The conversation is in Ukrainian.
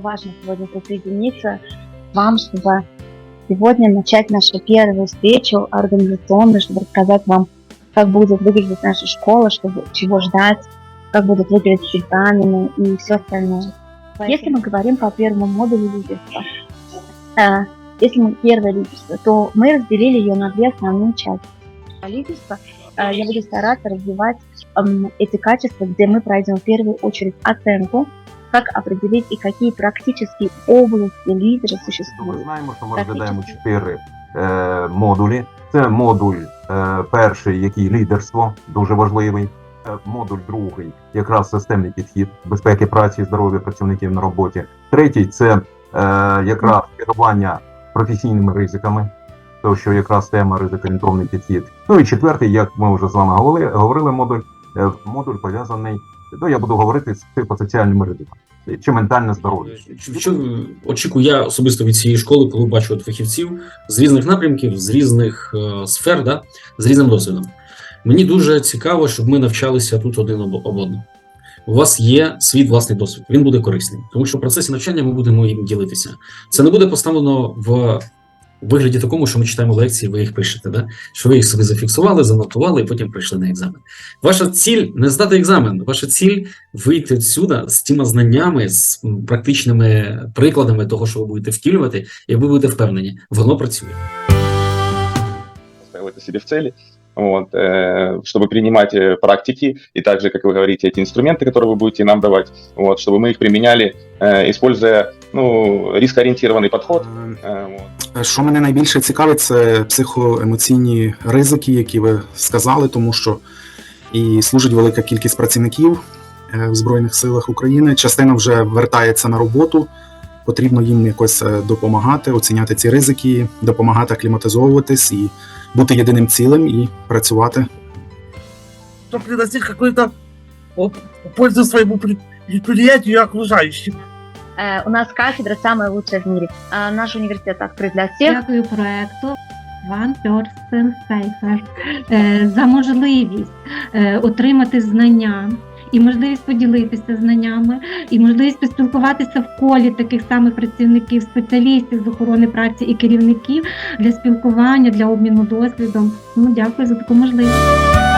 важно сегодня присоединиться к вам, чтобы сегодня начать нашу первую встречу организационную, чтобы рассказать вам, как будет выглядеть наша школа, чтобы, чего ждать, как будут выглядеть экзамены и все остальное. Если мы говорим по первому модулю лидерства, э, если мы первое лидерство, то мы разделили ее на две основные части. А Лидерство э, я буду стараться развивать эм, эти качества, где мы пройдем в первую очередь оценку, как определить и какие практические области лидера Ми существуют. знаємо, що ми розглядаємо чотири е, модулі. Це модуль е, перший, який лідерство, дуже важливий. Е, Модуль другий, якраз системний підхід безпеки праці здоров'я працівників на роботі. Третій це е, якраз керування професійними ризиками, то що якраз тема ризикоорієнтовний підхід. Ну і четвертий, як ми вже з вами говорили, говорили модуль, е, модуль пов'язаний. Ну я буду говорити з психосоціальними ризиками чи ментальне здоров'я. Що, що очікую я особисто від цієї школи, коли бачу от фахівців з різних напрямків, з різних е, сфер, да, з різним досвідом. Мені дуже цікаво, щоб ми навчалися тут один об одному. У вас є свій власний досвід, він буде корисний, тому що в процесі навчання ми будемо їм ділитися. Це не буде поставлено в вигляді такому, що ми читаємо лекції, ви їх пишете, да? що ви їх собі зафіксували, занотували і потім прийшли на екзамен. Ваша ціль не здати екзамен, ваша ціль вийти відсюди з тими знаннями, з практичними прикладами того, що ви будете втілювати, і ви будете впевнені, воно працює. Ставити собі в цели, вот, э, чтобы принимать э, практики и также, как вы говорите, эти инструменты, которые вы будете нам давать, вот, чтобы мы их применяли, э, используя ну, рискоориентированный подход. э, вот. Що мене найбільше цікавить, це психоемоційні ризики, які ви сказали, тому що і служить велика кількість працівників е, в Збройних силах України. Частина вже вертається на роботу. Потрібно їм якось е, допомагати, оціняти ці ризики, допомагати акліматизовуватись і бути єдиним цілим і працювати. чтобы приносить какую-то оп- пользу своему пред- предприятию и окружающим. Э, у нас кафедра самая лучшая в мире. А наш университет открыт для всех. Дякую проекту One Person Safer е, за можливість е, отримати знання. І можливість поділитися знаннями, і можливість поспілкуватися в колі таких самих працівників, спеціалістів з охорони праці і керівників для спілкування, для обміну досвідом. Ну, дякую за таку можливість.